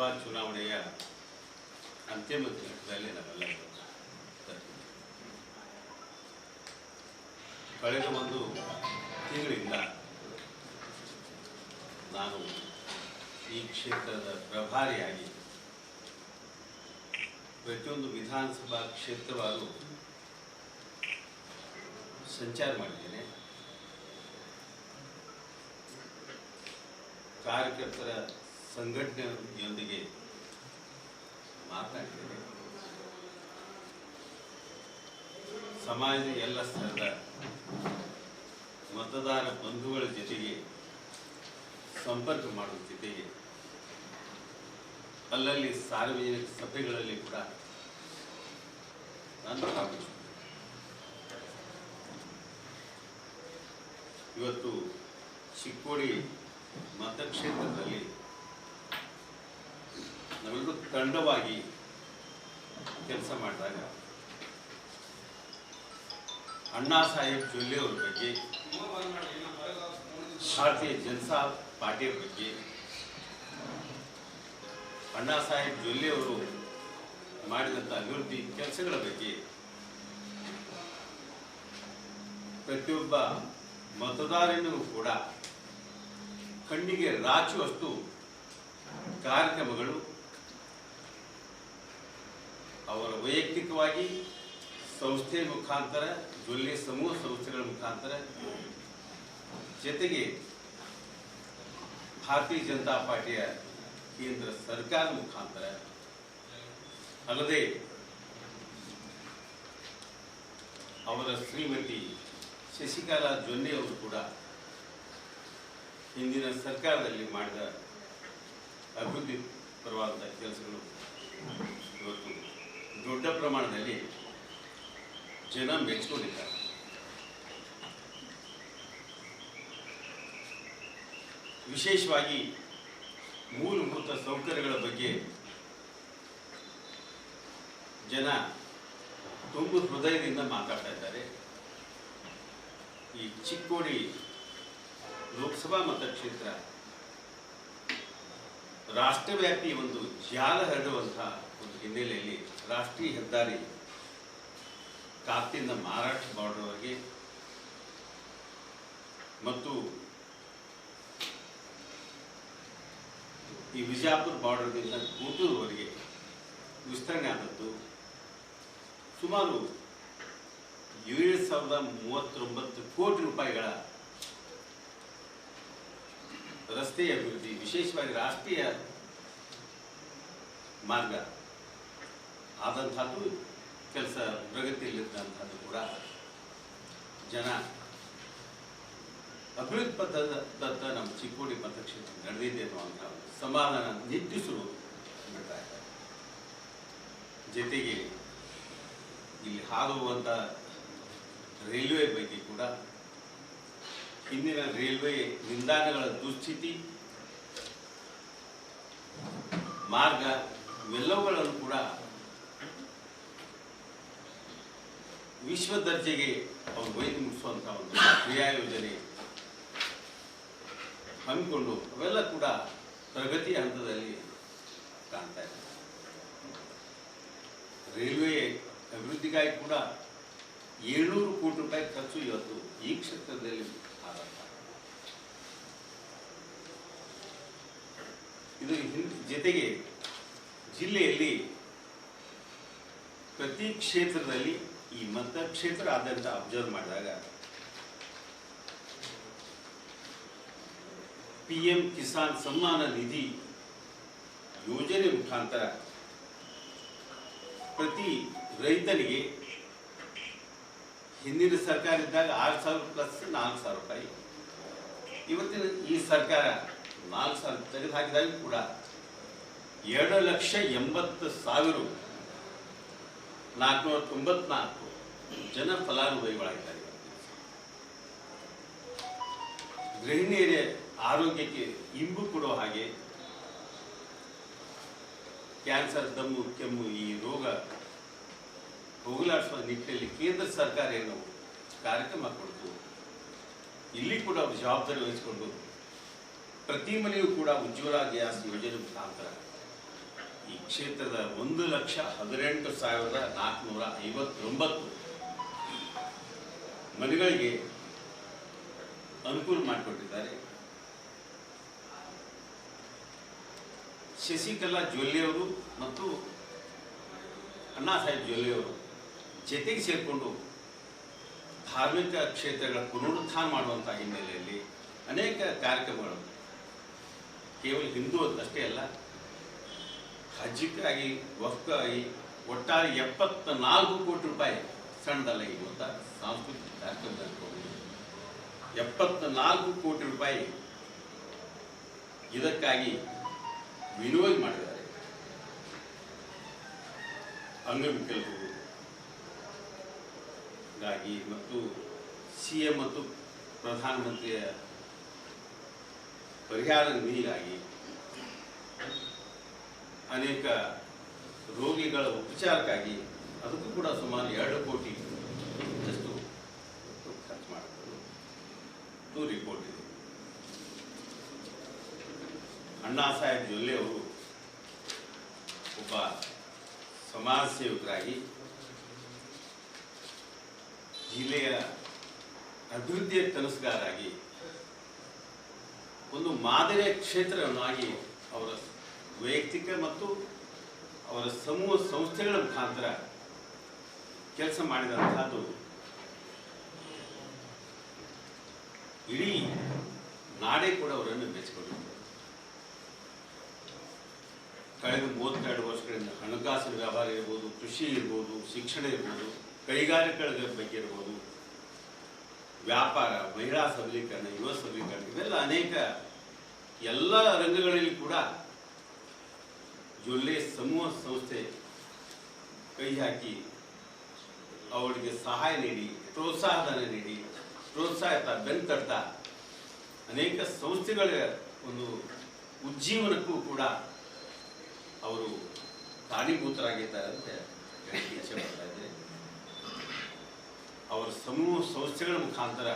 ಲೋಕಸಭಾ ಚುನಾವಣೆಯ ಅಂತಿಮ ಘಟ್ಟದಲ್ಲಿ ನಾವೆಲ್ಲ. ಕಳೆದ ಒಂದು ತಿಂಗಳಿಂದ ನಾನು ಈ ಕ್ಷೇತ್ರದ ಪ್ರಭಾರಿಯಾಗಿ ಪ್ರತಿಯೊಂದು ವಿಧಾನಸಭಾ ಕ್ಷೇತ್ರವಾರು ಸಂಚಾರ ಮಾಡಿದ್ದೇನೆ ಕಾರ್ಯಕರ್ತರ ಸಂಘಟನೆಯೊಂದಿಗೆ ಮಾತಾಡ್ತೇನೆ ಸಮಾಜದ ಎಲ್ಲ ಸ್ತರದ ಮತದಾರ ಬಂಧುಗಳ ಜೊತೆಗೆ ಸಂಪರ್ಕ ಮಾಡುವ ಜೊತೆಗೆ ಅಲ್ಲಲ್ಲಿ ಸಾರ್ವಜನಿಕ ಸಭೆಗಳಲ್ಲಿ ಕೂಡ ನಾನು ಇವತ್ತು ಚಿಕ್ಕೋಡಿ ಮತಕ್ಷೇತ್ರದಲ್ಲಿ ನಾವೆಲ್ಲರೂ ತಂಡವಾಗಿ ಕೆಲಸ ಮಾಡಿದಾಗ ಅಣ್ಣಾ ಸಾಹೇಬ್ ಜೊಲ್ಲೆ ಅವ್ರ ಬಗ್ಗೆ, ಭಾರತೀಯ ಜನತಾ ಪಾರ್ಟಿಯ ಬಗ್ಗೆ, ಅಣ್ಣಾ ಸಾಹೇಬ್ ಜೊಲ್ಲೆ ಅವರು ಮಾಡಿದಂಥ ಅಭಿವೃದ್ಧಿ ಕೆಲಸಗಳ ಬಗ್ಗೆ ಪ್ರತಿಯೊಬ್ಬ ಮತದಾರನಿಗೂ ಕೂಡ ಕಣ್ಣಿಗೆ ರಾಚುವಷ್ಟು ಕಾರ್ಯಕ್ರಮಗಳು ಅವರ ವೈಯಕ್ತಿಕವಾಗಿ ಸಂಸ್ಥೆ ಮುಖಾಂತರ, ಜೊಲ್ಲೆ ಸಮೂಹ ಸಂಸ್ಥೆಗಳ ಮುಖಾಂತರ ಜೊತೆಗೆ ಭಾರತೀಯ ಜನತಾ ಪಾರ್ಟಿಯ ಕೇಂದ್ರ ಸರ್ಕಾರ ಮುಖಾಂತರ ಅಲ್ಲದೆ ಅವರ ಶ್ರೀಮತಿ ಶಶಿಕಲಾ ಜೊನ್ನೆ ಅವರು ಕೂಡ ಹಿಂದಿನ ಸರ್ಕಾರದಲ್ಲಿ ಮಾಡಿದ ಅಭಿವೃದ್ಧಿ ಪರವಾದ ಕೆಲಸಗಳು ಇವತ್ತು ದೊಡ್ಡ ಪ್ರಮಾಣದಲ್ಲಿ ಜನ ಮೆಚ್ಕೊಂಡಿದ್ದಾರೆ. ವಿಶೇಷವಾಗಿ ಮೂಲಭೂತ ಸೌಕರ್ಯಗಳ ಬಗ್ಗೆ ಜನ ತುಂಬು ಹೃದಯದಿಂದ ಮಾತಾಡ್ತಾ ಇದ್ದಾರೆ. ಈ ಚಿಕ್ಕೋಡಿ ಲೋಕಸಭಾ ಮತಕ್ಷೇತ್ರ ರಾಷ್ಟ್ರವ್ಯಾಪಿ ಒಂದು ಜಾಲ ಹರಡುವಂತಹ ಒಂದು ಹಿನ್ನೆಲೆಯಲ್ಲಿ ರಾಷ್ಟ್ರೀಯ ಹೆದ್ದಾರಿ ಕಾಪಿಯಿಂದ ಮಹಾರಾಷ್ಟ್ರ ಬಾರ್ಡರ್ವರೆಗೆ ಮತ್ತು ಈ ವಿಜಯಪುರ ಬಾರ್ಡರ್ನಿಂದ ಗುಂಟೂರುವರೆಗೆ ವಿಸ್ತರಣೆ ಆದದ್ದು ಸುಮಾರು ಏಳು ಸಾವಿರದ ಮೂವತ್ತೊಂಬತ್ತು ಕೋಟಿ ರೂಪಾಯಿಗಳ ರಸ್ತೆ ಅಭಿವೃದ್ಧಿ, ವಿಶೇಷವಾಗಿ ರಾಷ್ಟ್ರೀಯ ಮಾರ್ಗ. ಆದಂಥದ್ದು ಕೆಲಸ ಪ್ರಗತಿಯಲ್ಲಿದ್ದಂಥದ್ದು ಕೂಡ ಜನ ಅಭಿವೃದ್ಧಿ ಪಥದತ್ತ ನಮ್ಮ ಚಿಕ್ಕೋಡಿ ಮತಕ್ಷೇತ್ರ ನಡೆದಿದೆ ಅನ್ನುವಂಥ ಸಮಾಧಾನ ನಿಟ್ಟಿಸಲು ಬಿಡ್ತಾ ಇದ್ದಾರೆ ಜೊತೆಗೆ ಇಲ್ಲಿ ಹಾದುವಂಥ ರೈಲ್ವೆ ಬಗ್ಗೆ ಕೂಡ ಹಿಂದಿನ ರೈಲ್ವೆ ನಿಲ್ದಾಣಗಳ ದುಸ್ಥಿತಿ, ಮಾರ್ಗ ಇವೆಲ್ಲವುಗಳನ್ನು ಕೂಡ ವಿಶ್ವ ದರ್ಜೆಗೆ ಅವರು ಒಯ್ದು ಮುಗಿಸುವಂಥ ಒಂದು ಕ್ರಿಯಾ ಯೋಜನೆ ಹಮ್ಮಿಕೊಂಡು ಅವೆಲ್ಲ ಕೂಡ ಪ್ರಗತಿಯ ಹಂತದಲ್ಲಿ ಕಾಣ್ತಾ ಇದೆ. ರೈಲ್ವೆ ಅಭಿವೃದ್ಧಿಗಾಗಿ ಕೂಡ ಏಳ್ನೂರು ಕೋಟಿ ರೂಪಾಯಿ ಖರ್ಚು ಇವತ್ತು ಈ ಕ್ಷೇತ್ರದಲ್ಲಿ ಆದಂತ ಇದು ಜೊತೆಗೆ ಜಿಲ್ಲೆಯಲ್ಲಿ ಪ್ರತಿ ಕ್ಷೇತ್ರದಲ್ಲಿ ಈ ಮತಕ್ಷೇತ್ರ ಆದ್ಯಂತ ಅಬ್ಸರ್ವ್ ಮಾಡಿದಾಗ ಪಿ ಎಂ ಕಿಸಾನ್ ಸಮ್ಮಾನ ನಿಧಿ ಯೋಜನೆ ಮುಖಾಂತರ ಪ್ರತಿ ರೈತನಿಗೆ ಹಿಂದಿನ ಸರ್ಕಾರ ಇದ್ದಾಗ ಆರು ಸಾವಿರ ಪ್ಲಸ್ ನಾಲ್ಕು ಸಾವಿರ ರೂಪಾಯಿ. ಇವತ್ತಿನ ಈ ಸರ್ಕಾರ ನಾಲ್ಕು ಸಾವಿರ ತೆಗೆದು ಹಾಕಿದಾಗ ಕೂಡ ಎರಡು ಲಕ್ಷ ಎಂಬತ್ತು ಸಾವಿರ ನಾಲ್ಕುನೂರ ತೊಂಬತ್ನಾಲ್ಕು. ಜನ ಫಲಾನುಭವಿಗಳಾಗಿದ್ದಾರೆ ಗೃಹಿಣಿಯರ ಆರೋಗ್ಯಕ್ಕೆ ಇಂಬು ಕೊಡೋ ಹಾಗೆ ಕ್ಯಾನ್ಸರ್, ದಮ್ಮು, ಕೆಮ್ಮು ಈ ರೋಗ ಹೋಗಲಾಡಿಸುವ ನಿಟ್ಟಿನಲ್ಲಿ ಕೇಂದ್ರ ಸರ್ಕಾರ ಏನು ಕಾರ್ಯಕ್ರಮ ಕೊಡ್ತು. ಇಲ್ಲಿ ಕೂಡ ಅವರು ಜವಾಬ್ದಾರಿ ವಹಿಸಿಕೊಂಡು ಪ್ರತಿ ಮನೆಯೂ ಕೂಡ ಉಜ್ವಲ ಗ್ಯಾಸ್ ಯೋಜನೆ ಮುಖಾಂತರ ಈ ಕ್ಷೇತ್ರದ ಒಂದು ಲಕ್ಷ ಹದಿನೆಂಟು ಸಾವಿರದ ನಾಲ್ಕುನೂರ ಐವತ್ತೊಂಬತ್ತು ಮನೆಗಳಿಗೆ ಅನುಕೂಲ ಮಾಡಿಕೊಟ್ಟಿದ್ದಾರೆ. ಶಶಿಕಲಾ ಜೊಲ್ಲೆಯವರು ಮತ್ತು ಅಣ್ಣಾ ಸಾಹೇಬ್ ಜೊಲ್ಲೆಯವರು ಜತೆಗೆ ಸೇರಿಕೊಂಡು ಧಾರ್ಮಿಕ ಕ್ಷೇತ್ರಗಳ ಪುನರುತ್ಥಾನ ಮಾಡುವಂಥ ಹಿನ್ನೆಲೆಯಲ್ಲಿ ಅನೇಕ ಕಾರ್ಯಕ್ರಮಗಳು. ಕೇವಲ ಹಿಂದೂ ಅಂತಷ್ಟೇ ಅಲ್ಲ ಹಜ್ಜಿಕ್ಕಾಗಿ ವಫ್ಕಾಗಿ ಒಟ್ಟಾರೆ ಎಪ್ಪತ್ತ ನಾಲ್ಕು ಕೋಟಿ ರೂಪಾಯಿ ಸಣ್ಣದಲ್ಲ ಮೊತ್ತ ಸಾಂಸ್ಕೃತಿಕ ಎಪ್ಪತ್ತ ನಾಲ್ಕು ಕೋಟಿ ರೂಪಾಯಿ ಇದಕ್ಕಾಗಿ ವಿನಿಯೋಗ ಮಾಡಿದ್ದಾರೆ. ಅಂಗವಿಕಲರು ಗಾಗಿ ಮತ್ತು ಸಿ ಎಂ ಮತ್ತು ಪ್ರಧಾನಮಂತ್ರಿಯ ಪರಿಹಾರ ನಿಧಿಗಾಗಿ ಅನೇಕ ರೋಗಿಗಳ ಉಪಚಾರಕ್ಕಾಗಿ, ಅದಕ್ಕೂ ಕೂಡ ಸುಮಾರು ಎರಡು ಕೋಟಿ ಅಷ್ಟು ಖರ್ಚು ಮಾಡಬಹುದು ಇದು ರಿಪೋರ್ಟ್ ಇದೆ ಅಣ್ಣಾ ಸಾಹೇಬ್ ಜೊಲ್ಲೆ ಅವರು ಒಬ್ಬ ಸಮಾಜ ಸೇವಕರಾಗಿ ಜಿಲ್ಲೆಯ ಅಭಿವೃದ್ಧಿಯ ಕನಸುಗಾರಾಗಿ ಒಂದು ಮಾದರಿಯ ಕ್ಷೇತ್ರವನ್ನಾಗಿ ಅವರ ವೈಯಕ್ತಿಕ ಮತ್ತು ಅವರ ಸಮೂಹ ಸಂಸ್ಥೆಗಳ ಮುಖಾಂತರ ಕೆಲಸ ಮಾಡಿದಂತಹದ್ದು ಇಡೀ ನಾಡೇ ಕೂಡ ಅವರನ್ನು ಮೆಚ್ಚಿಕೊಂಡಿದ್ದಾರೆ ಕಳೆದ ಮೂವತ್ತೆರಡು ವರ್ಷಗಳಿಂದ ಹಣಕಾಸಿನ ವ್ಯವಹಾರ ಇರ್ಬೋದು, ಕೃಷಿ ಇರ್ಬೋದು, ಶಿಕ್ಷಣ ಇರ್ಬೋದು, ಕೈಗಾರಿಕೆಗಳ ಬಗ್ಗೆ ಇರ್ಬೋದು, ವ್ಯಾಪಾರ, ಮಹಿಳಾ ಸಬಲೀಕರಣ, ಯುವ ಸಬಲೀಕರಣ, ಇವೆಲ್ಲ ಅನೇಕ ಎಲ್ಲ ರಂಗಗಳಲ್ಲಿ ಕೂಡ ಜೊಲ್ಲೆ ಸಮೂಹ ಸಂಸ್ಥೆ ಕೈ ಹಾಕಿ ಅವರಿಗೆ ಸಹಾಯ ನೀಡಿ ಪ್ರೋತ್ಸಾಹಧನ ನೀಡಿ ಪ್ರೋತ್ಸಾಹಿತ ಬೆಂತಡ್ತ ಅನೇಕ ಸಂಸ್ಥೆಗಳ ಒಂದು ಉಜ್ಜೀವನಕ್ಕೂ ಕೂಡ ಅವರು ಕಾರಣೀಭೂತರಾಗಿದ್ದಾರೆ ಅಂತ ಮಾಡ್ತಾ ಇದ್ದೇನೆ. ಅವರ ಸಮೂಹ ಸಂಸ್ಥೆಗಳ ಮುಖಾಂತರ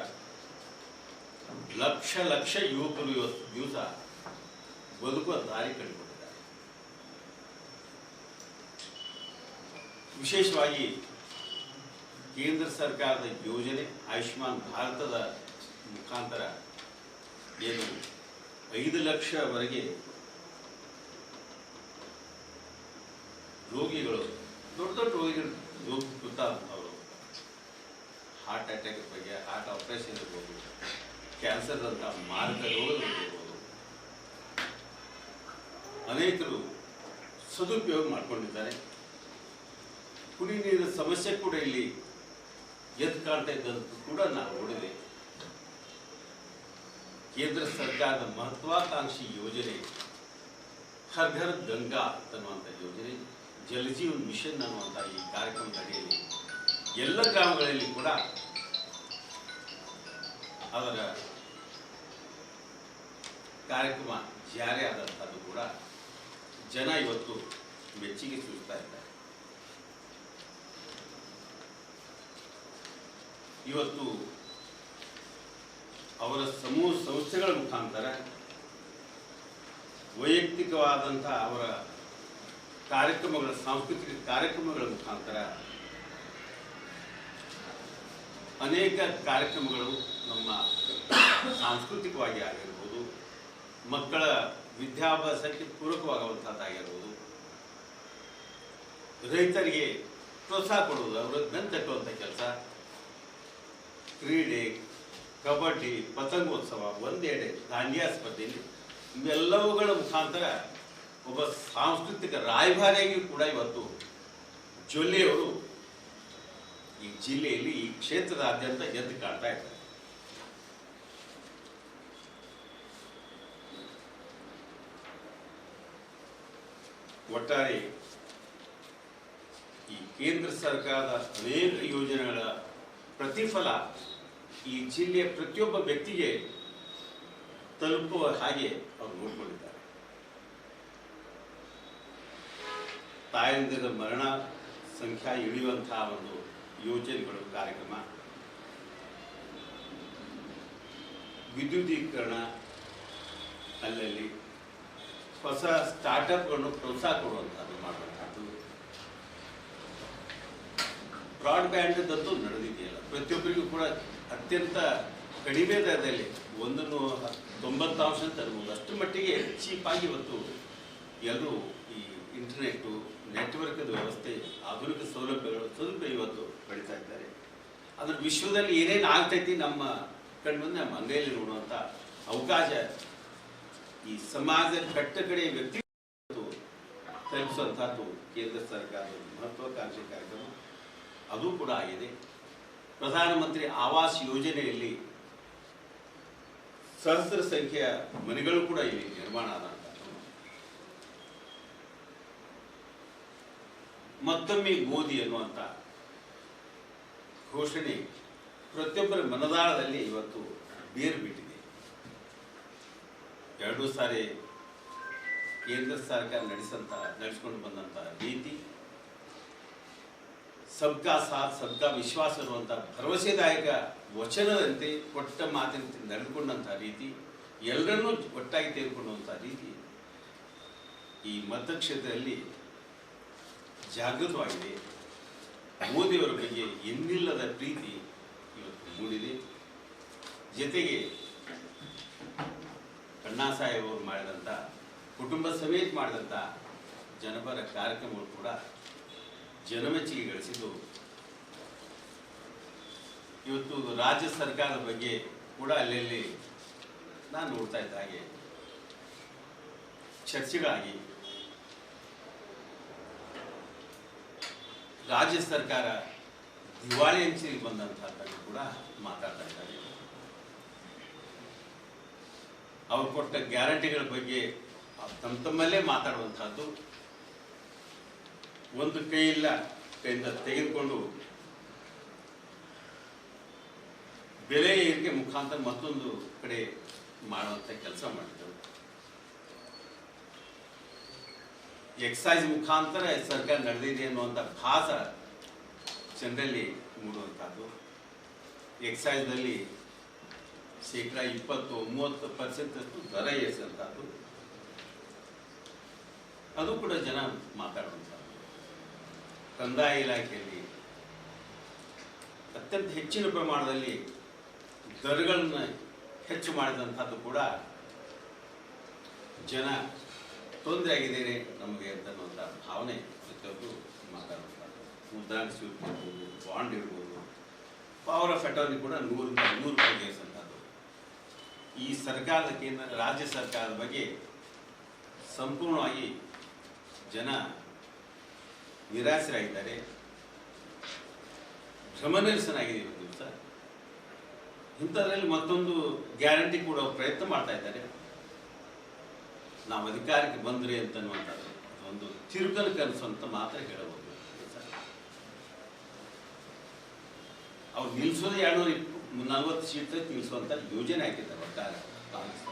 ಲಕ್ಷ ಲಕ್ಷ ಯುವಕರು ಇವತ್ತು ದಿವಸ ಬದುಕುವ ದಾರಿ ಕಂಡುಕೊಂಡಿದ್ದಾರೆ. ವಿಶೇಷವಾಗಿ ಕೇಂದ್ರ ಸರ್ಕಾರದ ಯೋಜನೆ ಆಯುಷ್ಮಾನ್ ಭಾರತದ ಮುಖಾಂತರ ಏನು ಐದು ಲಕ್ಷವರೆಗೆ ರೋಗಿಗಳು, ದೊಡ್ಡ ದೊಡ್ಡ ರೋಗಿಗಳು ರೋಗ ಅವರು ಹಾರ್ಟ್ ಅಟ್ಯಾಕ್ ಬಗ್ಗೆ ಹಾರ್ಟ್ ಆಪರೇಷನ್ ಇರ್ಬೋದು ಕ್ಯಾನ್ಸರ್ದಂಥ ಮಾರಕ ರೋಗಗಳು ಇರ್ಬೋದು. ಅನೇಕರು ಸದುಪಯೋಗ ಮಾಡಿಕೊಂಡಿದ್ದಾರೆ. ಕುಡಿ ನೀರಿನ ಸಮಸ್ಯೆ ಕೂಡ ಇಲ್ಲಿ ಎದ್ದು ಕಾಣ್ತಾ ಇದ್ದಂತೂ ಕೂಡ ನಾವು ನೋಡಿದೆ ಕೇಂದ್ರ ಸರ್ಕಾರದ ಮಹತ್ವಾಕಾಂಕ್ಷಿ ಯೋಜನೆ, ಹರ್ ಘರ್ ಗಂಗಾ ಅನ್ನುವಂಥ ಯೋಜನೆ, ಜಲ ಜೀವನ್ ಮಿಷನ್ ಅನ್ನುವಂಥ ಈ ಕಾರ್ಯಕ್ರಮದ ಅಡಿಯಲ್ಲಿ ಎಲ್ಲ ಗ್ರಾಮಗಳಲ್ಲಿ ಕೂಡ ಅದರ ಕಾರ್ಯಕ್ರಮ ಜಾರಿ ಆದಂಥದ್ದು ಕೂಡ ಜನ ಇವತ್ತು ಮೆಚ್ಚುಗೆ ಸೂಚಿಸ್ತಾ ಇದ್ದಾರೆ. ಇವತ್ತು ಅವರ ಸಮೂಹ ಸಂಸ್ಥೆಗಳ ಮುಖಾಂತರ ವೈಯಕ್ತಿಕವಾದಂಥ ಅವರ ಕಾರ್ಯಕ್ರಮಗಳ, ಸಾಂಸ್ಕೃತಿಕ ಕಾರ್ಯಕ್ರಮಗಳ ಮುಖಾಂತರ ಅನೇಕ ಕಾರ್ಯಕ್ರಮಗಳು ನಮ್ಮ ಸಾಂಸ್ಕೃತಿಕವಾಗಿ ಆಗಿರ್ಬೋದು, ಮಕ್ಕಳ ವಿದ್ಯಾಭ್ಯಾಸಕ್ಕೆ ಪೂರಕವಾಗುವಂಥದ್ದಾಗಿರ್ಬೋದು. ರೈತರಿಗೆ ಪ್ರೋತ್ಸಾಹ ಕೊಡುವುದು ಅವರ ಬೆನ್ನು ಕೆಲಸ. ಕ್ರೀಡೆ, ಕಬಡ್ಡಿ, ಪತಂಗೋತ್ಸವ, ಒಂದೆಡೆ, ದಾಂಡಿಯಾ ಸ್ಪರ್ಧೆಯಲ್ಲಿ ಇವೆಲ್ಲವುಗಳ ಮುಖಾಂತರ ಒಬ್ಬ ಸಾಂಸ್ಕೃತಿಕ ರಾಯಭಾರಿಯಾಗಿ ಕೂಡ ಇವತ್ತು ಜೊಲ್ಲೆಯವರು ಈ ಜಿಲ್ಲೆಯಲ್ಲಿ ಈ ಕ್ಷೇತ್ರದಾದ್ಯಂತ ಎದ್ದು ಕಾಣ್ತಾ ಇದ್ದಾರೆ. ಒಟ್ಟಾರೆ ಈ ಕೇಂದ್ರ ಸರ್ಕಾರದ ಅನೇಕ ಯೋಜನೆಗಳ ಪ್ರತಿಫಲ ಈ ಜಿಲ್ಲೆಯ ಪ್ರತಿಯೊಬ್ಬ ವ್ಯಕ್ತಿಗೆ ತಲುಪುವ ಹಾಗೆ ಅವರು ನೋಡಿಕೊಂಡಿದ್ದಾರೆ. ತಾಯಂದಿರ ಮರಣ ಸಂಖ್ಯಾ ಇಳಿಯುವಂತಹ ಒಂದು ಯೋಜನೆಗಳು ಕಾರ್ಯಕ್ರಮ. ವಿದ್ಯುದೀಕರಣ ಅಲ್ಲಲ್ಲಿ ಹೊಸ ಸ್ಟಾರ್ಟಪ್ಗಳನ್ನು ಪ್ರೋತ್ಸಾಹ ಕೊಡುವಂಥದ್ದು ಮಾಡುವಂಥದ್ದು ಬ್ರಾಡ್ಬ್ಯಾಂಡ್ದಂತೂ ನಡೆದಿದೆಯಲ್ಲ, ಪ್ರತಿಯೊಬ್ಬರಿಗೂ ಕೂಡ ಅತ್ಯಂತ ಕಡಿಮೆ ದರದಲ್ಲಿ ಒಂದನ್ನು ತೊಂಬತ್ತಾಂಶ ತರಬಹುದು. ಅಷ್ಟು ಮಟ್ಟಿಗೆ ಚೀಪಾಗಿ ಇವತ್ತು ಎಲ್ಲರೂ ಈ ಇಂಟರ್ನೆಟ್ಟು ನೆಟ್ವರ್ಕ್ದ ವ್ಯವಸ್ಥೆ, ಆಧುನಿಕ ಸೌಲಭ್ಯಗಳು ಸ್ವಲ್ಪ ಇವತ್ತು ಪಡಿತಾ ಇದ್ದಾರೆ. ಅದ್ರ ವಿಶ್ವದಲ್ಲಿ ಏನೇನು ಆಗ್ತೈತಿ ನಮ್ಮ ಕಣ್ಮುಂದೆ, ನಮ್ಮ ಅಂಗೈಯಲ್ಲಿ ನೋಡುವಂಥ ಅವಕಾಶ ಈ ಸಮಾಜದ ಕಟ್ಟ ಕಡೆ ವ್ಯಕ್ತಿ ತಲುಪಿಸುವಂಥದ್ದು ಕೇಂದ್ರ ಸರ್ಕಾರದ ಮಹತ್ವಾಕಾಂಕ್ಷಿ ಕಾರ್ಯಕ್ರಮ. ಅದು ಕೂಡ ಆಗಿದೆ. ಪ್ರಧಾನಮಂತ್ರಿ ಆವಾಸ್ ಯೋಜನೆಯಲ್ಲಿ ಸಹಸ್ರ ಸಂಖ್ಯೆಯ ಮನೆಗಳು ಕೂಡ ಇಲ್ಲಿ ನಿರ್ಮಾಣ ಆದ ಮತ್ತೊಮ್ಮೆ ಮೋದಿ ಅನ್ನುವಂಥ ಘೋಷಣೆ ಪ್ರತಿಯೊಬ್ಬರ ಮನದಾಳದಲ್ಲಿ ಇವತ್ತು ಬೇರು ಬಿಟ್ಟಿದೆ ಎರಡೂ ಸಾರಿ ಕೇಂದ್ರ ಸರ್ಕಾರ ನಡೆಸಂತ, ನಡೆಸ್ಕೊಂಡು ಬಂದಂಥ ರೀತಿ ಸಬ್ಕಾ ಸಾಥ್, ಸಬ್ಕಾ ವಿಶ್ವಾಸ ಅನ್ನುವಂಥ ಭರವಸೆದಾಯಕ ವಚನದಂತೆ ಕೊಟ್ಟ ಮಾತಿನಂತೆ ನಡೆದುಕೊಂಡಂಥ ರೀತಿ ಎಲ್ಲರನ್ನೂ ಒಟ್ಟಾಗಿ ತೆಗೆದುಕೊಂಡಂಥ ರೀತಿ ಈ ಮತಕ್ಷೇತ್ರದಲ್ಲಿ ಜಾಗೃತವಾಗಿದೆ. ಮೋದಿಯವರ ಬಗ್ಗೆ ಎಂದಿಲ್ಲದ ಪ್ರೀತಿ ಇವತ್ತು ಮೂಡಿದೆ. ಜೊತೆಗೆ ಅಣ್ಣಾ ಸಾಹೇಬ್ ಅವರು ಮಾಡಿದಂಥ ಕುಟುಂಬ ಸಮೇತ ಮಾಡಿದಂಥ ಜನಪರ ಕಾರ್ಯಕ್ರಮಗಳು ಕೂಡ ಜನಮೆಚ್ಚುಗೆ ಗಳಿಸಿದ್ದು ಇವತ್ತು ರಾಜ್ಯ ಸರ್ಕಾರದ ಬಗ್ಗೆ ಕೂಡ ಅಲ್ಲಲ್ಲಿ ನಾನು ನೋಡ್ತಾ ಇದ್ದ ಹಾಗೆ ಚರ್ಚೆಗಳಾಗಿ. ರಾಜ್ಯ ಸರ್ಕಾರ ದಿವಾಳಿ ಅಂಚಿಗೆ ಬಂದಂಥದ್ದು ಕೂಡ ಮಾತಾಡ್ತಾ ಇದ್ದಾರೆ. ಅವ್ರು ಕೊಟ್ಟ ಗ್ಯಾರಂಟಿಗಳ ಬಗ್ಗೆ ತಮ್ಮ ತಮ್ಮಲ್ಲೇ ಮಾತಾಡುವಂಥದ್ದು ಒಂದು ಕೈಯಿಲ್ಲ ಕೈಯಿಂದ ತೆಗೆದುಕೊಂಡು ಬೆಲೆ ಏರಿಕೆ ಮುಖಾಂತರ ಮತ್ತೊಂದು ಕಡೆ ಮಾಡುವಂಥ ಕೆಲಸ ಮಾಡಿದರು. ಎಕ್ಸೈಸ್ ಮುಖಾಂತರ ಸರ್ಕಾರ ನಡೆದಿದೆ ಅನ್ನುವಂಥ ಭಾಸ ಜನರಲ್ಲಿ ಮೂಡುವಂಥದ್ದು ಎಕ್ಸೈಸ್ನಲ್ಲಿ ಶೇಕಡ ಇಪ್ಪತ್ತು ಮೂವತ್ತು ಪರ್ಸೆಂಟ್ ಅಷ್ಟು ದರ ಏರಿಸಿದಂಥದ್ದು ಅದು ಕೂಡ ಜನ ಮಾತಾಡುವಂಥದ್ದು ಕಂದಾಯ ಇಲಾಖೆಯಲ್ಲಿ ಅತ್ಯಂತ ಹೆಚ್ಚಿನ ಪ್ರಮಾಣದಲ್ಲಿ ದರಗಳನ್ನು ಹೆಚ್ಚು ಮಾಡಿದಂಥದ್ದು ಕೂಡ ಜನ ತೊಂದರೆ ಆಗಿದ್ದೇನೆ ನಮಗೆ ಅಂತನ್ನುವಂಥ ಭಾವನೆ ಪ್ರತಿಯೊಬ್ಬರು ಮಾತಾಡುತ್ತಾರೆ ಮುದ್ರಾಂಕ ಸ್ವೀಪ್ ಇರ್ಬೋದು, ಬಾಂಡ್ ಇರ್ಬೋದು, ಪವರ್ ಆಫ್ ಅಟಾರ್ನಿ ಕೂಡ ನೂರಿಂದ ನೂರು ರೂಪಾಯಿ ಏರಿಸಂಥದ್ದು ಈ ಸರ್ಕಾರದ ಕೇಂದ್ರ, ರಾಜ್ಯ ಸರ್ಕಾರದ ಬಗ್ಗೆ ಸಂಪೂರ್ಣವಾಗಿ ಜನ ನಿರಾಸರಾಗಿದ್ದಾರೆ ಭ್ರಮನಿರಸನಾಗಿದೆ ಇವತ್ತು ದಿವಸ. ಇಂಥದ್ರಲ್ಲಿ ಮತ್ತೊಂದು ಗ್ಯಾರಂಟಿ ಕೂಡ ಪ್ರಯತ್ನ ಮಾಡ್ತಾ ಇದ್ದಾರೆ. ನಾವು ಅಧಿಕಾರಕ್ಕೆ ಬಂದ್ರಿ ಅಂತನ್ನುವಂಥದ್ದು. ಒಂದು ಚಿರುಕಲು ಕನಸು ಅಂತ ಮಾತ್ರ ಹೇಳಬಹುದು. ಅವ್ರು ನಿಲ್ಸೋದು ಎರಡ್ನೂರ ಇಪ್ಪ ನಲ್ವತ್ತು ಸೀಟ್ ನಿಲ್ಸುವಂತ ಯೋಜನೆ ಹಾಕಿದ್ದಾರೆ ಒಟ್ಟಾರೆ ಕಾಂಗ್ರೆಸ್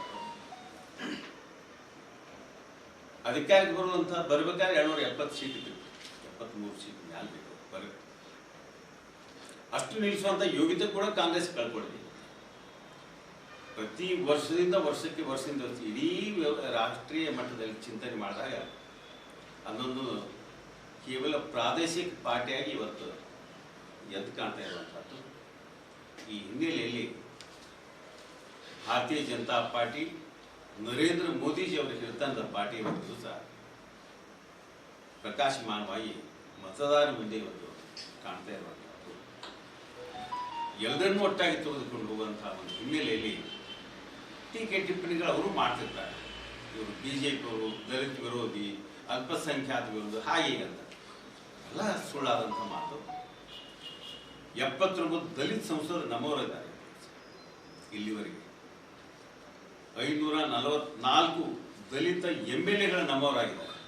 ಅಧಿಕಾರಕ್ಕೆ ಬರುವಂತ, ಬರ್ಬೇಕಾದ್ರೆ ಎರಡ್ನೂರ ಎಪ್ಪತ್ತು ಸೀಟ್ ಬೇಕು ಎಪ್ಪತ್ಮೂರು ಸೀಟ್ ಮ್ಯಾಲ್ ಬೇಕು ಅಷ್ಟು ನಿಲ್ಲಿಸುವಂತ ಯೋಗ್ಯತೆ ಕೂಡ ಕಾಂಗ್ರೆಸ್ ಕಳ್ಕೊಂಡಿದೆ ಪ್ರತಿ ವರ್ಷದಿಂದ ವರ್ಷಕ್ಕೆ ವರ್ಷದಿಂದ ವರ್ಷ ಇಡೀ ರಾಷ್ಟ್ರೀಯ ಮಟ್ಟದಲ್ಲಿ ಚಿಂತನೆ ಮಾಡಿದಾಗ ಅದೊಂದು ಕೇವಲ ಪ್ರಾದೇಶಿಕ ಪಾರ್ಟಿಯಾಗಿ ಇವತ್ತು ಎದ್ದು ಕಾಣ್ತಾ ಇರುವಂಥದ್ದು ಈ ಹಿನ್ನೆಲೆಯಲ್ಲಿ ಭಾರತೀಯ ಜನತಾ ಪಾರ್ಟಿ ನರೇಂದ್ರ ಮೋದಿಜಿ ಅವರು ಹಿಡಿತಂದ ಪಾರ್ಟಿ ಇವತ್ತು ದಿವಸ ಪ್ರಕಾಶಮಾನವಾಗಿ ಮತದಾರ ಮುಂದೆ ಇವತ್ತು ಕಾಣ್ತಾ ಇರುವಂಥದ್ದು. ಎಲ್ಲರನ್ನೂ ಒಟ್ಟಾಗಿ ತೆಗೆದುಕೊಂಡು ಹೋಗುವಂತಹ ಒಂದು ಹಿನ್ನೆಲೆಯಲ್ಲಿ ಟೀಕೆ ಟಿಪ್ಪಣಿಗಳು ಅವರು ಮಾಡ್ತಿರ್ತಾರೆ. ಇವರು ಬಿ ಜೆ ಪಿ ಅವರು ದಲಿತ ವಿರೋಧಿ, ಅಲ್ಪಸಂಖ್ಯಾತ ವಿರೋಧಿ, ಹಾಗೆ ಹೀಗೆ ಅಂತ. ಎಲ್ಲ ಸುಳ್ಳಾದಂಥ ಮಾತು. ಎಪ್ಪತ್ತೊಂಬತ್ತು ದಲಿತ ಸಂಸದರು ನಮ್ಮವರಿದ್ದಾರೆ. ಇಲ್ಲಿವರೆಗೆ ಐನೂರ ನಲವತ್ನಾಲ್ಕು ದಲಿತ ಎಂ ಎಲ್ ಎಗಳು ನಮ್ಮವರಾಗಿದ್ದಾರೆ.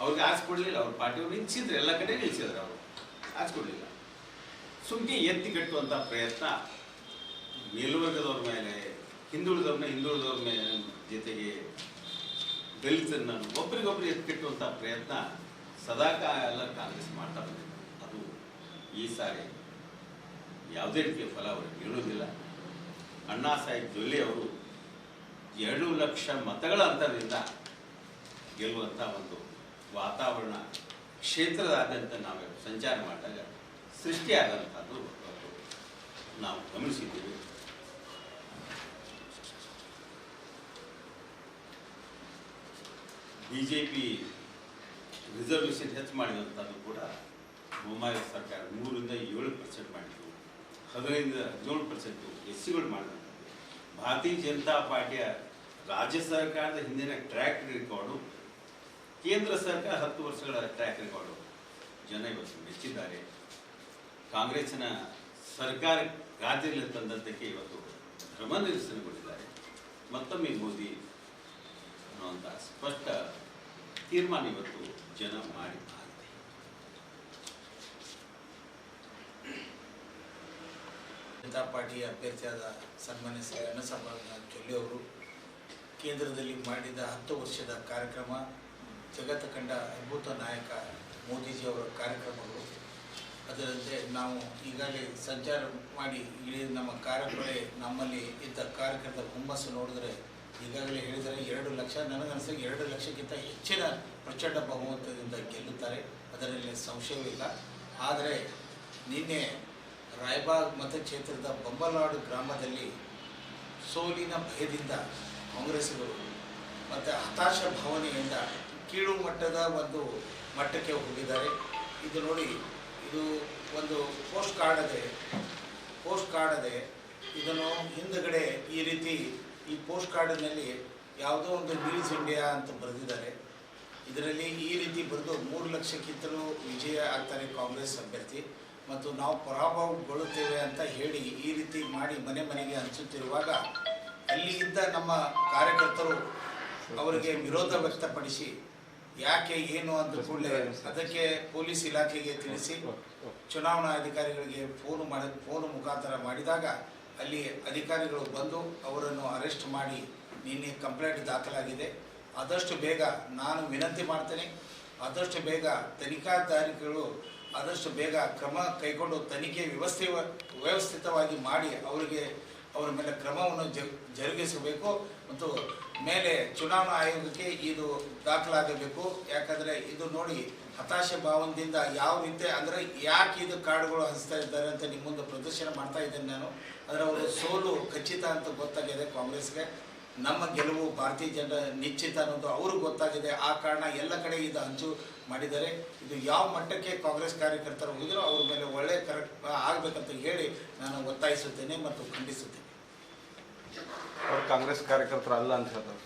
ಅವ್ರಿಗೆ ಆಸೆ ಕೊಡಲಿಲ್ಲ ಅವ್ರ ಪಾರ್ಟಿಯವ್ರು ನಿಲ್ಸಿದ್ರು, ಎಲ್ಲ ಕಡೆ ನಿಲ್ಸಿದ್ರು ಅವರು. ಆಸೆ ಕೊಡಲಿಲ್ಲ ಸುಮ್ಮನೆ ಎತ್ತಿ ಕಟ್ಟುವಂಥ ಪ್ರಯತ್ನ ಮೇಲ್ವರ್ಗದವ್ರ ಮೇಲೆ, ಹಿಂದುಳಿದವ್ರನ್ನ ಹಿಂದುಳಿದವ್ರ ಮೇಲೆ ಜೊತೆಗೆ ದಲಿತರನ್ನ ಒಬ್ರಿಗೊಬ್ರು ಎತ್ತಿಕಟ್ಟುವಂಥ ಪ್ರಯತ್ನ ಸದಾಕಾಲ ಕಾಂಗ್ರೆಸ್ ಮಾಡ್ತಾ ಬಂದಿದೆ. ಅದು ಈ ಸಾರಿ ಯಾವುದೇ ರೀತಿಯ ಫಲ ಅವರು ನೀಡುವುದಿಲ್ಲ. ಅಣ್ಣಾ ಸಾಹೇಬ್ ಜೊಲ್ಲಿ ಅವರು ಎರಡು ಲಕ್ಷ ಮತಗಳ ಅಂತರದಿಂದ ಗೆಲ್ಲುವಂಥ ಒಂದು ವಾತಾವರಣ ಕ್ಷೇತ್ರದಾದ್ಯಂತ ನಾವು ಸಂಚಾರ ಮಾಡಿದಾಗ ಸೃಷ್ಟಿಯಾದಂಥದ್ದು ನಾವು ಗಮನಿಸಿದ್ದೇವೆ. ಬಿ ಜೆ ಪಿ ರಿಸರ್ವೇಷನ್ ಹೆಚ್ಚು ಮಾಡಿದಂಥದ್ದು ಕೂಡ ಬೊಮ್ಮಾಯಿ ಸರ್ಕಾರ ಮೂರರಿಂದ ಏಳು ಪರ್ಸೆಂಟ್ ಮಾಡಿತು ಹದಿನೈದರಿಂದ ಹದಿನೇಳು ಪರ್ಸೆಂಟು ಎಸ್ ಸಿಗಳು ಮಾಡಿದಂಥದ್ದು. ಭಾರತೀಯ ಜನತಾ ಪಾರ್ಟಿಯ ರಾಜ್ಯ ಸರ್ಕಾರದ ಹಿಂದಿನ ಟ್ರ್ಯಾಕ್ ರೆಕಾರ್ಡು ಕೇಂದ್ರ ಸರ್ಕಾರ ಹತ್ತು ವರ್ಷಗಳ ಟ್ರ್ಯಾಕ್ ರೆಕಾರ್ಡು ಜನ ಇವತ್ತು ಮೆಚ್ಚಿದ್ದಾರೆ. ಕಾಂಗ್ರೆಸ್ನ ಸರ್ಕಾರ ರಾಜ್ಯದಲ್ಲಿ ತಂದದ್ದಕ್ಕೆ ಇವತ್ತು ಧರ್ಮ ನಿರಸನಗೊಂಡಿದ್ದಾರೆ ಮತ್ತೊಮ್ಮೆ ಮೋದಿ ಅನ್ನುವಂಥ ಸ್ಪಷ್ಟ ತೀರ್ಮಾನ ಇವತ್ತು ಜನ ಮಾಡಿ ಜನತಾ ಪಾರ್ಟಿಯ ಅಭ್ಯರ್ಥಿಯಾದ ಸನ್ಮಾನ್ಯ ಶ್ರೀ ಅನ್ನಸಂಬರ್ಣ ಜೊಲ್ಲೆ ಅವರು ಕೇಂದ್ರದಲ್ಲಿ ಮಾಡಿದ ಹತ್ತು ವರ್ಷದ ಕಾರ್ಯಕ್ರಮ ಜಗತ್ತು ಕಂಡ ಅದ್ಭುತ ನಾಯಕ ಮೋದಿಜಿಯವರ ಕಾರ್ಯಕ್ರಮಗಳು. ಅದರಂತೆ ನಾವು ಈಗಾಗಲೇ ಸಂಚಾರ ಮಾಡಿ ಇಳಿದ ನಮ್ಮ ಕಾರ್ಯಕ್ರಮ ನಮ್ಮಲ್ಲಿ ಇದ್ದ ಕಾರ್ಯಕ್ರಮದ ಹುಮ್ಮಸ್ಸು ನೋಡಿದ್ರೆ ಈಗಾಗಲೇ ಹೇಳಿದರೆ ಎರಡು ಲಕ್ಷ ನನಗನ್ಸಿಗೆ ಎರಡು ಲಕ್ಷಕ್ಕಿಂತ ಹೆಚ್ಚಿನ ಪ್ರಚಂಡ ಬಹುಮತದಿಂದ ಗೆಲ್ಲುತ್ತಾರೆ. ಅದರಲ್ಲಿ ಸಂಶಯವಿಲ್ಲ ಆದರೆ ನಿನ್ನೆ ರಾಯಬಾಗ್ ಮತಕ್ಷೇತ್ರದ ಬೊಂಬಲಾಡು ಗ್ರಾಮದಲ್ಲಿ ಸೋಲಿನ ಭಯದಿಂದ ಕಾಂಗ್ರೆಸ್ಸಿಗರು ಮತ್ತು ಹತಾಶ ಭಾವನೆಯಿಂದ ಕೀಳು ಮಟ್ಟದ ಒಂದು ಮಟ್ಟಕ್ಕೆ ಹೋಗಿದ್ದಾರೆ. ಇದು ನೋಡಿ, ಇದು ಒಂದು ಪೋಸ್ಟ್ ಕಾರ್ಡ್ ಅದೇ. ಪೋಸ್ಟ್ ಕಾರ್ಡ್ ಅದೇ. ಇದನ್ನು ಹಿಂದುಗಡೆ ಈ ರೀತಿ ಈ ಪೋಸ್ಟ್ ಕಾರ್ಡ್ನಲ್ಲಿ ಯಾವುದೋ ಒಂದು ನ್ಯೂಸ್ ಇಂಡಿಯಾ ಅಂತ ಬರೆದಿದ್ದಾರೆ. ಇದರಲ್ಲಿ ಈ ರೀತಿ ಬರೆದು ಮೂರು ಲಕ್ಷಕ್ಕಿಂತಲೂ ವಿಜಯ ಆಗ್ತಾರೆ ಕಾಂಗ್ರೆಸ್ ಅಭ್ಯರ್ಥಿ. ಮತ್ತು ನಾವು ಪರಾಭವಗೊಳ್ಳುತ್ತೇವೆ ಅಂತ ಹೇಳಿ ಈ ರೀತಿ ಮಾಡಿ ಮನೆ ಮನೆಗೆ ಹಂಚುತ್ತಿರುವಾಗ ಅಲ್ಲಿ ನಮ್ಮ ಕಾರ್ಯಕರ್ತರು ಅವರಿಗೆ ವಿರೋಧ ವ್ಯಕ್ತಪಡಿಸಿ ಯಾಕೆ, ಏನು ಅಂತ ಕೂಡಲೇ ಅದಕ್ಕೆ ಪೊಲೀಸ್ ಇಲಾಖೆಗೆ ತಿಳಿಸಿ ಚುನಾವಣಾ ಅಧಿಕಾರಿಗಳಿಗೆ ಫೋನ್ ಮಾಡ, ಫೋನ್ ಮುಖಾಂತರ ಮಾಡಿದಾಗ ಅಲ್ಲಿ ಅಧಿಕಾರಿಗಳು ಬಂದು ಅವರನ್ನು ಅರೆಸ್ಟ್ ಮಾಡಿ ನಿನ್ನೆ ಕಂಪ್ಲೇಂಟ್ ದಾಖಲಾಗಿದೆ. ಆದಷ್ಟು ಬೇಗ ನಾನು ವಿನಂತಿ ಮಾಡ್ತೇನೆ, ಆದಷ್ಟು ಬೇಗ ತನಿಖಾಧಿಕಾರಿಗಳು ಆದಷ್ಟು ಬೇಗ ಕ್ರಮ ಕೈಗೊಂಡು ತನಿಖೆ ವ್ಯವಸ್ಥೆ, ವ್ಯವಸ್ಥಿತವಾಗಿ ಮಾಡಿ ಅವರಿಗೆ ಅವರ ಮೇಲೆ ಕ್ರಮವನ್ನು ಜರುಗಿಸಬೇಕು ಮತ್ತು ಮೇಲೆ ಚುನಾವಣಾ ಆಯೋಗಕ್ಕೆ ಇದು ದಾಖಲಾಗಬೇಕು. ಯಾಕಂದರೆ ಇದು ನೋಡಿ ಹತಾಶೆ ಭಾವನದಿಂದ ಯಾವ ರೀತಿ ಅಂದರೆ ಯಾಕೆ ಇದು ಕಾರ್ಡ್ಗಳು ಹಂಚ್ತಾ ಇದ್ದಾರೆ ಅಂತ ನಿಮ್ಮ ಮುಂದೆ ಪ್ರದರ್ಶನ ಮಾಡ್ತಾ ಇದ್ದೇನೆ ನಾನು. ಅದರ ಅವರು ಸೋಲು ಖಚಿತ ಅಂತ ಗೊತ್ತಾಗಿದೆ ಕಾಂಗ್ರೆಸ್ಗೆ. ನಮ್ಮ ಗೆಲುವು ಭಾರತೀಯ ಜನರ ನಿಶ್ಚಿತ ಅನ್ನೋದು ಅವ್ರಿಗೆ ಗೊತ್ತಾಗಿದೆ. ಆ ಕಾರಣ ಎಲ್ಲ ಕಡೆ ಇದು ಹಂಚು ಮಾಡಿದ್ದಾರೆ. ಇದು ಯಾವ ಮಟ್ಟಕ್ಕೆ ಕಾಂಗ್ರೆಸ್ ಕಾರ್ಯಕರ್ತರು ಹೋಗಿದ್ರು ಅವ್ರ ಮೇಲೆ ಒಳ್ಳೆ ಕರೆಕ್ಟ್ ಆಗಬೇಕಂತ ಹೇಳಿ ನಾನು ಒತ್ತಾಯಿಸುತ್ತೇನೆ ಮತ್ತು ಖಂಡಿಸುತ್ತೇನೆ. ಅವ್ರು ಕಾಂಗ್ರೆಸ್ ಕಾರ್ಯಕರ್ತರು ಅಲ್ಲ ಅಂತ ಹೇಳ್ತಾರೆ.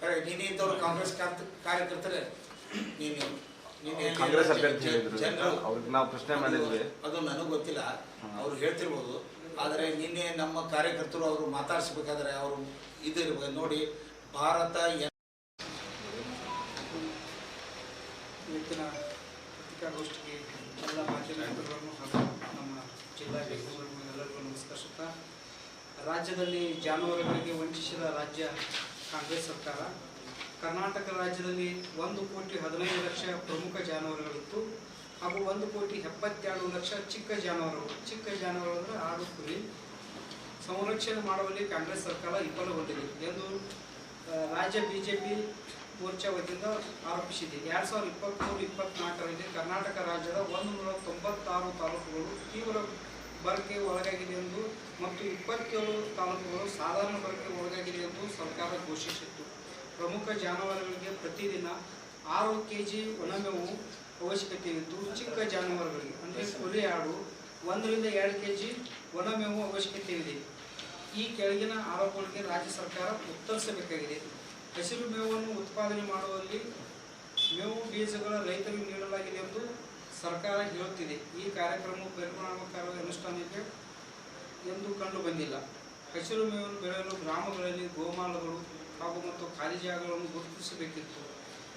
ಕರೆ ನೀನು ಕಾಂಗ್ರೆಸ್ ಕಾರ್ತ- ಕಾರ್ಯಕರ್ತರೇ ನೀನು ನೀನು ಕಾಂಗ್ರೆಸ್ ಅಭ್ಯರ್ಥಿ ಹೇಳಿದ್ರು ಅವ್ರಿಗೆ ನಾವು ಪ್ರಶ್ನೆ ಮಾಡಿದ್ವಿ. ಅದು ನನಗೆ ಗೊತ್ತಿಲ್ಲ. ಅವ್ರು ಹೇಳ್ತಿರ್ಬೋದು. ಆದರೆ ನಿನ್ನೆ ನಮ್ಮ ಕಾರ್ಯಕರ್ತರು ಅವರು ಮಾತಾಡಿಸ್ಬೇಕಾದ್ರೆ ಅವರು ಇದು ಇರ್ಬೇಕು. ನೋಡಿ ಭಾರತ ಇವತ್ತಿನ ಪತ್ರಿಕಾಗೋಷ್ಠಿಗೆ ಎಲ್ಲ ಮಾಧ್ಯಮಗಳನ್ನು ಹಾಗೂ ನಮ್ಮ ಜಿಲ್ಲಾ ಎಲ್ಲರಿಗೂ ನಮಸ್ಕರಿಸುತ್ತಾ ರಾಜ್ಯದಲ್ಲಿ ಜಾನುವಾರುಗಳಿಗೆ ವಂಚಿಸಿದ ರಾಜ್ಯ ಕಾಂಗ್ರೆಸ್ ಸರ್ಕಾರ. ಕರ್ನಾಟಕ ರಾಜ್ಯದಲ್ಲಿ ಒಂದು ಕೋಟಿ ಹದಿನೈದು ಲಕ್ಷ ಪ್ರಮುಖ ಜಾನುವಾರುಗಳಿತ್ತು. ಹಾಗೂ ಒಂದು ಕೋಟಿ ಎಪ್ಪತ್ತೆರಡು ಲಕ್ಷ ಚಿಕ್ಕ ಜಾನುವಾರುಗಳು. ಚಿಕ್ಕ ಜಾನುವಾರು ಅಂದರೆ ಆಡು, ಕುರಿ ಸಂರಕ್ಷಣೆ ಮಾಡುವಲ್ಲಿ ಕಾಂಗ್ರೆಸ್ ಸರ್ಕಾರ ವಿಫಲಗೊಂಡಿದೆ ಎಂದು ರಾಜ್ಯ ಬಿಜೆಪಿ ಮೋರ್ಚಾ ವತಿಯಿಂದ ಆರೋಪಿಸಿದೆ. ಎರಡು ಸಾವಿರದ ಇಪ್ಪತ್ತ್ಮೂರು ಇಪ್ಪತ್ತ್ನಾಲ್ಕರಲ್ಲಿ ಕರ್ನಾಟಕ ರಾಜ್ಯದ ಒಂದು ನೂರ ತೊಂಬತ್ತಾರು ತಾಲೂಕುಗಳು ತೀವ್ರ ಬರಕ್ಕೆ ಒಳಗಾಗಿದೆ ಎಂದು ಮತ್ತು ಇಪ್ಪತ್ತೇಳು ತಾಲೂಕುಗಳು ಸಾಧಾರಣ ಬರಕ್ಕೆ ಒಳಗಾಗಿದೆ ಎಂದು ಸರ್ಕಾರ ಘೋಷಿಸಿತ್ತು. ಪ್ರಮುಖ ಜಾನುವಾರುಗಳಿಗೆ ಪ್ರತಿದಿನ ಆರು ಕೆ ಜಿ ಒಣಮೇವು ಅವಶ್ಯಕತೆ ಇತ್ತು. ಚಿಕ್ಕ ಜಾನುವಾರುಗಳಿಗೆ, ಅಂದರೆ ಕುರಿ ಆಡು, ಒಂದರಿಂದ ಎರಡು ಕೆ ಜಿ ಒಣಮೇವು ಅವಶ್ಯಕತೆ ಇದೆ. ಈ ಕೆಳಗಿನ ಆರೋಪಗಳಿಗೆ ರಾಜ್ಯ ಸರ್ಕಾರ ಉತ್ತರಿಸಬೇಕಾಗಿದೆ. ಹಸಿರು ಮೇವನ್ನು ಉತ್ಪಾದನೆ ಮಾಡುವಲ್ಲಿ ಮೇವು ಬೀಜಗಳ ರೈತರಿಗೆ ನೀಡಲಾಗಿದೆ ಎಂದು ಸರ್ಕಾರ ಹೇಳುತ್ತಿದೆ ಈ ಕಾರ್ಯಕ್ರಮವು ಪರಿಣಾಮಕಾರಿ ಅನುಷ್ಠಾನಕ್ಕೆ ಎಂದು ಕಂಡು ಬಂದಿಲ್ಲ. ಹಸಿರು ಮೇವನ್ನು ಬೆಳೆಯಲು ಗ್ರಾಮಗಳಲ್ಲಿ ಗೋಮಾಲಗಳು ಹಾಗೂ ಮತ್ತು ಖಾಲಿ ಜಾಗಗಳನ್ನು ಗುರುತಿಸಬೇಕಿತ್ತು.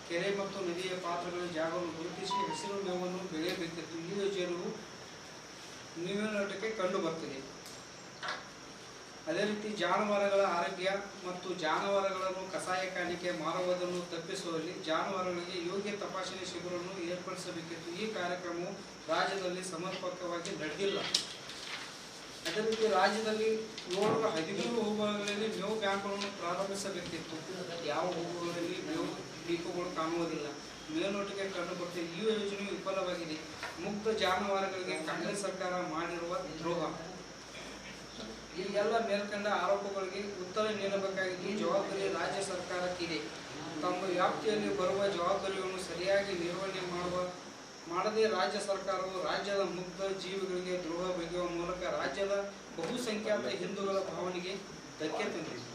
ಕೆರೆ ಮತ್ತು ನದಿಯ ಪಾತ್ರಗಳ ಜಾಗವನ್ನು ಗುರುತಿಸಿ ಹಸಿರು ಮೇವನ್ನು ಬೆಳೆಯಬೇಕಿತ್ತು. ಈ ಯೋಜನೆಯು ನೀರಿನಟಕ್ಕೆ ಕಂಡು ಬರ್ತಿದೆ. ಅದೇ ರೀತಿ ಜಾನುವಾರುಗಳ ಆರೋಗ್ಯ ಮತ್ತು ಜಾನುವಾರುಗಳನ್ನು ಕಸಾಯಖಾನೆಗೆ ಮಾರುವುದನ್ನು ತಪ್ಪಿಸುವಲ್ಲಿ ಜಾನುವಾರುಗಳಿಗೆ ಯೋಗ್ಯ ತಪಾಸಣೆ ಶಿಬಿರವನ್ನು ಏರ್ಪಡಿಸಬೇಕಿತ್ತು. ಈ ಕಾರ್ಯಕ್ರಮವು ರಾಜ್ಯದಲ್ಲಿ ಸಮರ್ಪಕವಾಗಿ ನಡೆದಿಲ್ಲ. ಅದೇ ರೀತಿ ರಾಜ್ಯದಲ್ಲಿ ನೂರ ಹದಿಮೂರು ಹೋಬಳಿಗಳಲ್ಲಿ ಮೇವು ಬ್ಯಾಂಕ್ಗಳನ್ನು ಪ್ರಾರಂಭಿಸಬೇಕಿತ್ತು. ಯಾವ ಹೋಬಳಿಗಳಲ್ಲಿ ಮೇವು ದೀಪಗಳು ಕಾಣುವುದಿಲ್ಲ? ಮೇಲ್ನೋಟಿಗೆ ಕಂಡುಬರ್ತದೆ ಈ ಯೋಜನೆಯು ವಿಫಲವಾಗಿದೆ. ಮುಕ್ತ ಜಾನುವಾರುಗಳಿಗೆ ಕಾಂಗ್ರೆಸ್ ಸರ್ಕಾರ ಮಾಡಿರುವ ದ್ರೋಹ. ಈ ಮೇಲ್ಕಂಡ ಆರೋಪಗಳಿಗೆ ಉತ್ತರ ನೀಡಬೇಕಾಗಿ ಜವಾಬ್ದಾರಿ ರಾಜ್ಯ ಸರ್ಕಾರಕ್ಕಿದೆ. ತಮ್ಮ ವ್ಯಾಪ್ತಿಯಲ್ಲಿ ಬರುವ ಜವಾಬ್ದಾರಿಯನ್ನು ಸರಿಯಾಗಿ ನಿರ್ವಹಣೆ ಮಾಡುವ, ಮಾಡದೇ ರಾಜ್ಯ ಸರ್ಕಾರವು ರಾಜ್ಯದ ಮುಗ್ಧ ಜೀವಿಗಳಿಗೆ ದ್ರೋಹ ಬಗೆಯುವ ಮೂಲಕ ರಾಜ್ಯದ ಬಹುಸಂಖ್ಯಾತ ಹಿಂದೂಗಳ ಭಾವನೆಗೆ ಧಕ್ಕೆ ತಂದಿದೆ.